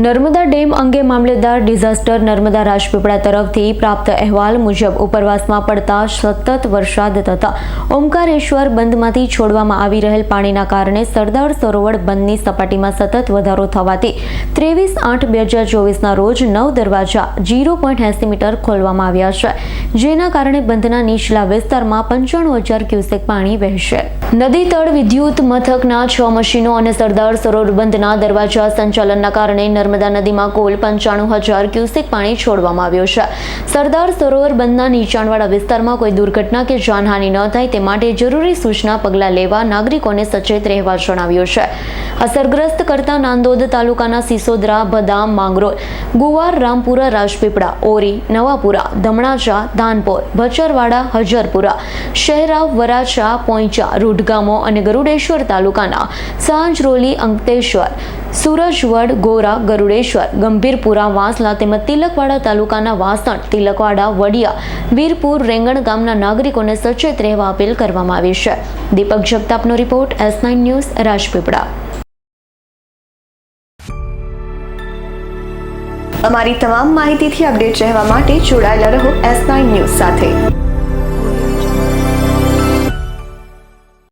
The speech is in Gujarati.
નર્મદા ડેમ અંગે મામલેદાર ડિઝાસ્ટર નર્મદા રાજપીપળા તરફથી પ્રાપ્ત અહેવાલ મુજબ ઉપરવાસમાં પડતા સતત વરસાદ થતા ઓમકારેશ્વર બંધમાંથી છોડવામાં આવી રહેલ પાણીના કારણે સરદાર સરોવર બંધની સપાટીમાં સતત વધારો થવાથી ત્રેવીસ આઠ બે હજાર ચોવીસના રોજ નવ દરવાજા જીરો પોઈન્ટ એંસી મીટર ખોલવામાં આવ્યા છે, જેના કારણે બંધના નીચલા વિસ્તારમાં પંચાણું હજાર ક્યુસેક પાણી વહેશે. નદી તળ વિદ્યુત મથકના છ મશીનો અને સરદાર સરોવર બંધના દરવાજા સંચાલનના કારણે નર્મદા નદીમાં કુલ પંચાણું હજાર ક્યુસેક પાણી છોડવામાં આવ્યું છે. સરદાર સરોવર બંધના નીચાણવાળા વિસ્તારમાં કોઈ દુર્ઘટના કે જાનહાનિ ન થાય તે માટે જરૂરી સૂચના પગલાં લેવા નાગરિકોને સચેત રહેવા જણાવ્યું છે. અસરગ્રસ્ત કરતા નાંદોદ તાલુકાના સિસોદરા, બદામ, માંગરોળ, ગુવાર, રામપુરા, રાજપીપળા, ઓરી, નવાપુરા, ધમણાચા, ધાનપોર, ભચરવાડા, હજરપુરા શહેરા વરાછા, પોઈચા, રૂઢગામો અને ગરુડેશ્વર તાલુકાના સાંજરોલી, અંકતેશ્વર સુરજવડ ગોરા, ગરુડેશ્વર, ગંભીરપુરા, વાંસલા તેમજ તિલકવાડા તાલુકાના વાસણ તિલકવાડા, વડિયા, વીરપુર, રેંગણ ગામના નાગરિકોને સચેત રહેવા અપીલ કરવામાં આવી છે. Deepak જગતાપનો report, S nine news, Rajpipla. અમારી તમામ માહિતીથી અપડેટ રહેવા માટે જોડાયેલા રહો એસ નાઇન ન્યૂઝ સાથે.